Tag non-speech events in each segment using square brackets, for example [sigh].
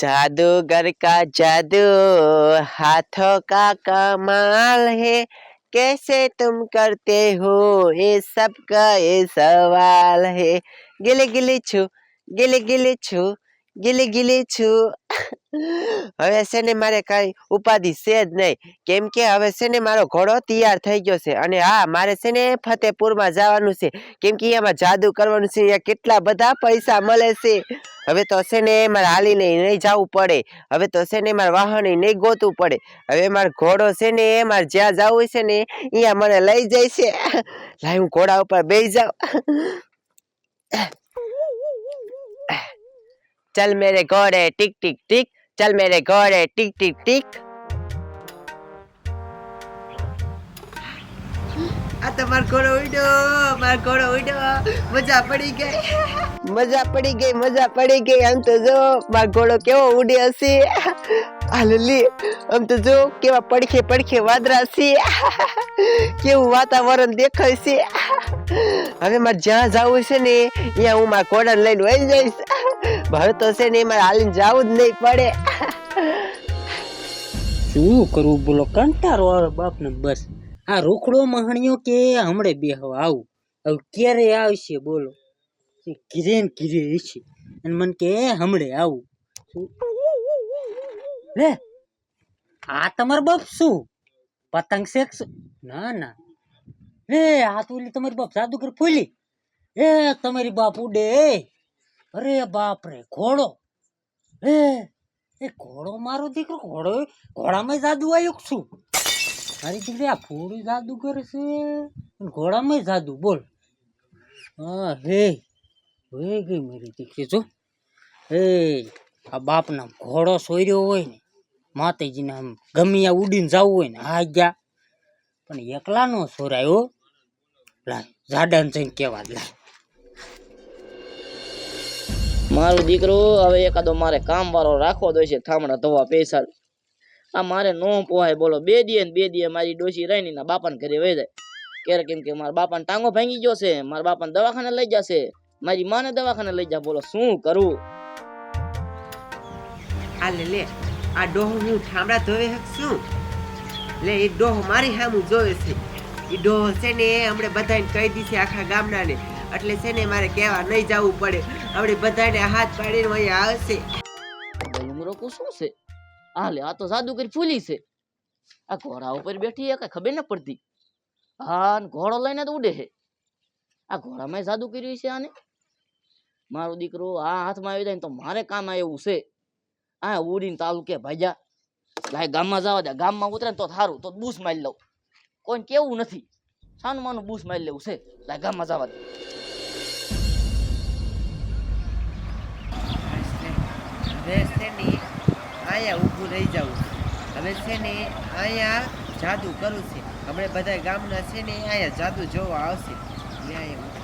जादूगर का जादू, हाथों का कमाल है। कैसे तुम करते हो ये सब का ये सवाल है। गिले गिले छू, गिले गिले छू, गिले गिले छू। [laughs] હવે છે ને મારે કઈ ઉપાધિ છે જ નહીં. કેમ કે હવે છે ને મારો ઘોડો તૈયાર થઈ ગયો છે અને હા, મારે છે ને ફતેપુરમાં જવાનું છે. કેમ કે એમાં જાદુ કરવાનું છે અહીંયા કેટલા બધા પૈસા મળે છે. હવે તો છે ને મારે હાલીને નહીં જવું પડે. હવે તો છે ને મારે વાહન નહીં ગોતવું પડે. હવે મારો ઘોડો છે ને મારે જ્યાં જવું છે ને અહીંયા મને લઈ જાય છે. [laughs] લાઈ હું ઘોડા ઉપર બેસી જાઉં. [laughs] चल मेरे घोड़े टिक टिक टिक चल मेरे घोड़े टिक टिक टिक આ તો મારો ઘોડો ઉડ્યો મારો ઘોડો ઉડ્યો મજા પડી ગઈ મજા પડી ગઈ મજા પડી ગઈ આમ તો જો મારો ઘોડો કેવો ઉડે હશે આ લીલી આમ તો જો કેવા પડખે પડખે વાદળા છે કેવું વાતાવરણ દેખાય છે [laughs] હવે મારે જ્યાં જવું છે ને, ત્યાં હું મારા કોડર લઈને વહી જઈશ. [laughs] મારે તો છે ને, મારે હાલીને જવું જ નહીં પડે. [laughs] શું કરવું બોલો, કંટાળો આવે બાપને બસ. આ રોકડો મહણિયો કે હમણે બે હવે આવું? હવે ક્યારે આવશે બોલો? ઘીરે ને ઘીરે છે અને મને કે હમણે આવું. લે, આ તમારો બાપ શું? પતંગ શેક ના ના. રે આ તો ઓલી તમારી બાપ જાદુગર ફોલી એ તમારી બાપ ઉડે. અરે બાપ રે ઘોડો. એ એ ઘોડો મારો દીકરો, ઘોડો ઘોડામાં જાદુ આવ્યો શું? મારી દીકરી આ ફોડી જાદુ કરે છે ઘોડામાં જાદુ, બોલ. હા, હે હે ગઈ મારી દીકરી, જો. હે, આ બાપના ઘોડો સોર્યો હોય ને, માતાજીને આમ ગમે ત્યાં ઉડીને જવું હોય ને, હા, ગયા. પણ એકલાનો સોરાયો. મારો દીકરો હવે એકાદો મારે કામ વાળો રાખવો દો છે થામડા ધોવા પૈસા. આ મારે નો પોહાય, બોલો, બે દીએ બે દીએ મારી ડોશી રહી ને બાપાને ઘરે વહી જાય. ક્યારે કેમ કે મારા બાપાને ટાંગો ભાંગી ગયો છે, મારા બાપાને દવાખાને લઈ જશે, મારી માને દવાખાને લઈ જા, બોલો, શું કરું? આ લે લે, આ ડોહો હું ઠામડા ધોવે શું? લે, એ ડોહો મારી હામું જોવે છે. એ છે ને હમણે બધાને કહી દીધી આખા ગામડાને. એટલે છે ને મારે કહેવા નહીં જવું પડે. આપણે બધાને હાથ પાડીને અહીંયા આવશે. ડુંગરો કો શું છે? આ લે આ તો જાદુગરી ફૂલી છે. આ ઘોડા ઉપર બેઠી એ કઈ ખબર ન પડતી. હા ઘોડો લઈને તો ઉડે છે. આ ઘોડામાં જાદુ કર્યું છે આને? મારો દીકરો આ હાથમાં આવી જાય તો મારે કામ એવું છે. આ ઉડીને તાલુકે ભાજા લાય ગામમાં જવા દે. ગામમાં ઉતરે તો સારું તો બૂસ મારી લઉં. કોઈ કેવું નથી. સાનું માનું બૂસ મારી લેવું છે. ગામમાં જવા દે. છે ને અહીંયા ઊભું રહી જવું હવે છે ને અહીંયા જાદુ કરું છે. હમણાં બધા ગામના છે ને અહીંયા જાદુ જોવા આવશે. અહીંયા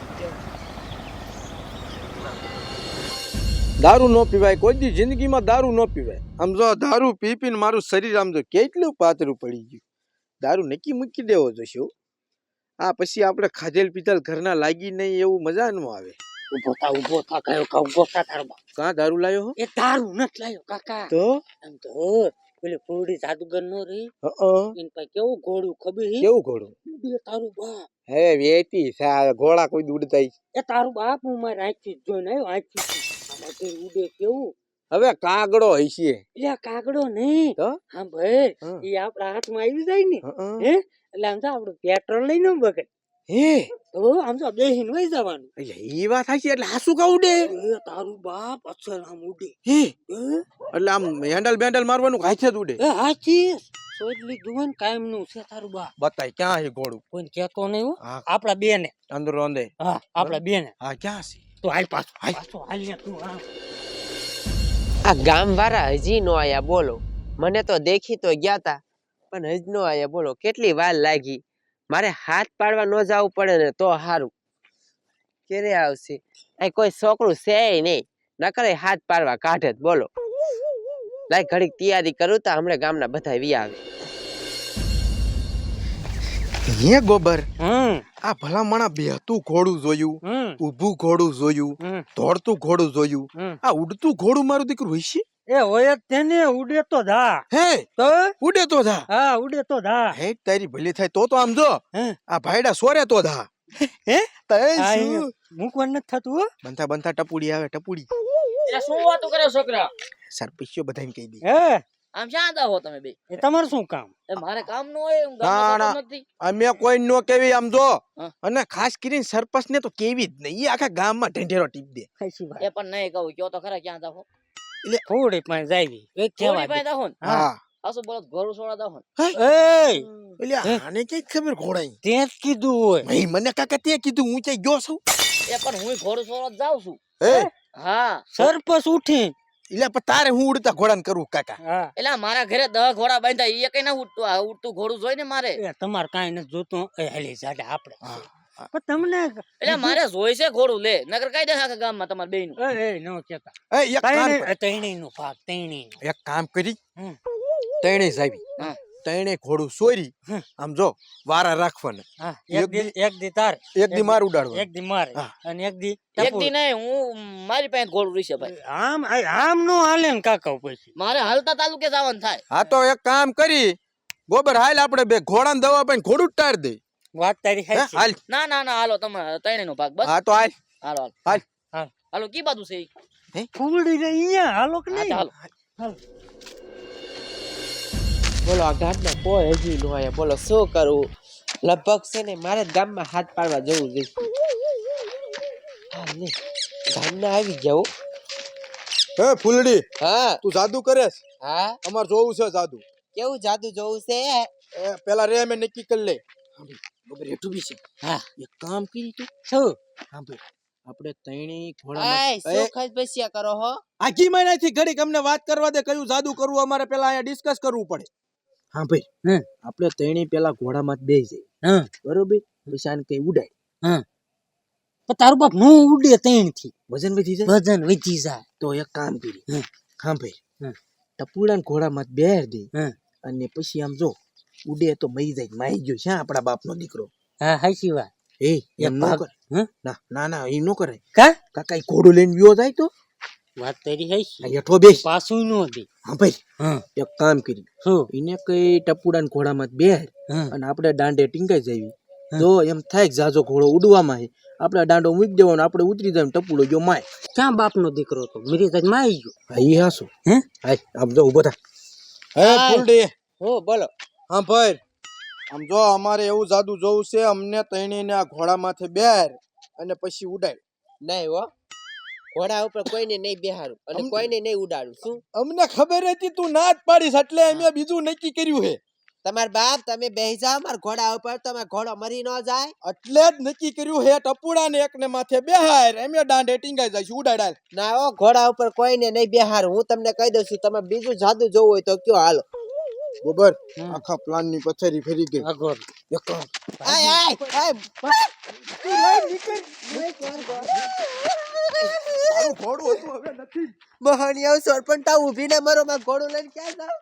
દારૂ ન પીવાય કોઈ દી જિંદગીમાં દારૂ ન પીવાય. આમ જો દારૂ પી પીને મારું શરીર આમ જો કેટલું પાતળું પડી ગયું. દારૂ નક્કી મૂકી દેવો જોશે આ પછી આપણે ખાધેલ પીધેલ ઘરના લાગી નહીં એવું મજા ન આવે. ઊભો થા ઊભો થા કયો કા ઊભો થા તારો બાપ. કાં દારૂ લાયો હો? એ તારું નથી લાયો કાકા. તો? આમ તો પેલી ફૂડી જાદુગર નો રહી હં, કેવું ઘોડું ખબર હે? કેવું ઘોડું? ઉડે તારું બાપ. હે વેતી સા ઘોડા કોઈ દૂડતા એ તારું બાપ હું મારી આંખથી જોઈને આવ્યો આંખથી ઉડે કેવું? હવે કાગડો હશે. એ કાગડો નહીં. તો? હા ભાઈ એ આપણા હાથમાં આવી જાય ને. હે એટલે આમ તો આપણું પેટ્રોલ લઈને બગડે હે? તો આમ તો દેહીન વહી જવાનું. એટલે ઈ વાત હશે એટલે હાસુ કા ઉડે તારું બાપ અસર આમ ઉડે. હે? હે? એટલે આમ હેન્ડલ બેન્ડલ મારવાનું હાથે જ ઉડે એ હાચી. સોચ લીધું હોય ને કાયમનું છે તારું બા બતાય ક્યાં હે ઘોડું કોઈ કેતો નહીં આપડા બે ને અંદર રોંદે. હા બે ને હા ક્યાં છે? તો હાલ પાછું. પાછું હાલ ને તું આમ આ ગામ વાળા હજી નો આયા બોલો. મને તો દેખી તો ગયા તા પણ હજી નો આયા બોલો. કેટલી વાર લાગી. મારે હાથ પાડવા ન જવું પડે ને તો સારું ક્યારે આવશે? અહીં કોઈ છોકરું છે નહીં. નકરે હાથ પાડવા કાઢે જ બોલો. લાઈ ઘડીક તૈયારી કરું તો હમણાં ગામના બધા વી આવે. હે ગોબર. હમ. આ ભલામણા બેહતું ઘોડું જોયું ઊભું ઘોડું જોયું દોડતું ઘોડું જોયું. આ ઉડતું ઘોડું મારું દીકરું હશે એ હોય તેને ઉડે તો ધા હે? તો? ઉડે તો ધા હા ઉડે તો ધા હે તારી ભલી થાય તો તો આમ જો. આ ભાઈડા સોરે તો ધા હે? તય શું? અહીંયા ન નથી થતું હો. બનતા બનતા ટપુડી આવે ટપુડી. એ શું વાતો કરે છોકરા? સરપીસ્યો બધાને કહી દે. હે? આમ શા દા હો તમે બે. એ તમારું શું કામ? એ મારે કામનું હોય હું ના, ગામમાં ના. જતો નથી. અમે કોઈ નો કેવી આમ જો. હા. અને ખાસ કરીને સરપંચ ને તો કેવી જ નહીં ઈ આખા ગામમાં ઢંઢેરો ટીપ દે. એ પણ નહીં કહું કયો તો ખરા ક્યાં જાવ થોડી પણ જાવી એક થોડી પાસે દાહો ને. હા. હા આસુ બોલો ઘરું સોડા દાહો ને. એ એટલે હે? આને કઈ ખબર ઘોડાઈ તે જ કીધું હોય. નહીં મને કાકા તે કીધું હું ક્યાંય ગયો છું. એ પણ હું ઘોડું સોડા જાઉં છું. એ હા. સરપસ ઉઠી એટલે પણ તારે હું ઉડતા ઘોડાને કરું કાકા? હા. એટલે મારા ઘરે દહ ઘોડા બાંધ્યા એ કઈ ના ઉડતું. આ ઉઠતું ઘોડું જોઈ ને મારે? તમારે કઈ નથી જોતું હેલી હાલી જાડા આપણે પણ તમને એટલે મારે જોઈ છે ઘોડું લે. નગર કઈ દે આખા ગામમાં તમારે બેનનું એ એ નો કેતા એ એક કામ તૈણી નું તૈણી નો ભાગ તૈણી એક કામ કરી. હમ. સાહેબ હા. તણે ઘોડું સોરી. આમ જો વારા રાખવાના. એક દી એક દી તાર. એક દી માર ઉડાડવા એક દી મારે. અને એક દી એક. દી નહીં હું મારી પાસે ઘોડું રહેશે ભાઈ. આમ આમ નો હાલે ને કાકા પછી. મારે હાલતા તાલુકે જવાનું થાય. હા તો એક કામ કરી. ગોબર હાલ આપણે બે ઘોડાને દવા પાઈને ઘોડું જ ટાળ દે. વાત તારી હે? હાલ. ના ના ના હાલો તમે ત્રણે નો ભાગ બસ. હા તો હાલ. હાલો હાલો. હાલ. હાલ. હાલો કી બાજુ છે? ફૂલડી રે અહીંયા હાલો કે નહીં? હાલો. ચાલો બોલો આ ગામમાં કોઈ હજી નો આયા બોલો શું કરવું લગભગ છે ને મારે જ ગામમાં હાથ પાડવા જવું જોઈએ હા ગામમાં આવી જાવ હે. ફૂલડી હા. તું જાદુ કરેસ હા. અમાર જોવું છે જાદુ. કેવું જાદુ જોવું છે? એ પેલા રે અમે નક્કી કરી લે. ગોબર હેઠું બી છે. હા એક કામ કરી તું. શું? સાંભળ આપણે તૈણી ઘોડા ખસ બસિયા કરો હો? આખી મહિનાથી ઘડી અમને વાત કરવા દે કયું જાદુ કરવું અમારે પેલા અહીંયા ડિસ્કસ કરવું પડે. હા? ભાઈ આપણે તૈણી પેલા ઘોડામાં જ બેસી જાય બરોબર? આને કઈ ઉડાય. પણ તારું બાપ નો ઉડે તૈણથી વજન વધી જાય? વજન વધી જાય. તો એક કામ કરી હા? ભાઈ ટપુડા ને ઘોડામાં બેર દે. અને પછી આમ જો ઉડે તો મરી જાય માઈ ગયો છે આપણા બાપનો દીકરો. હા હાચી વાત. એ એમ નો કરે. ના ના ના એ નો કરે કાકા ઘોડું લઈને વ્યો જાય તો? વાત કરી હૈ હેઠો બેસ. પાછું નો દે. હા ભાઈ. હા. એક કામ કરી શું? એને કઈ ટપુડા ઘોડામાં બે બેર હા. અને આપણે દાંડે ટીંગાઈ જવી તો જો એમ થાય કે જાજો ઘોડો ઉડવામાં હે આપણે દાંડો મૂકી દેવાનો આપણે ઉતરી જાય ટપુડો જો માય. ક્યાં બાપનો દીકરો હતો? મરી જ માય ગયો? હા ઈ હાસુ. હે? હાય આમ જો ઊભો થા. હે ફૂલડી. હો બોલો. હા ભાઈ. આમ જો અમારે એવું જાદુ જોવું છે અમને તણીને આ ઘોડા માથે બેર અને પછી ઉડાય. નહીં હો. ઘોડા ઉપર કોઈને નહીં બેહારું અને કોઈને નહીં ઉડાડું. શું? અમને ખબર હતી તું ના જ પાડીશ એટલે અમે બીજું નક્કી કર્યું હે તમાર બાપ તમે બેહી જાઓ મારા ઘોડા ઉપર તમારો ઘોડો મરી ન જાય. એટલે જ નક્કી કર્યું હે ટપુડા ને એકને માથે બેહાર અમે દાંડે ટીંગાઈ જાય ઉડાડાય ના ઓ ઘોડા ઉપર કોઈને નહીં બેહાર હું તમને કહી દઉં છું તમે બીજું જાદુ જોવું હોય તો કયો હાલો. ગોબર આખા પ્લાનની પથારી ફેરી ગઈ. આગળ. એક આય આય આય. આય તારું ઘોડું હતું હવે નથી. મહાણી આવ સરપંચ મરો માં ઘોડું લઈને ક્યાં જાવ?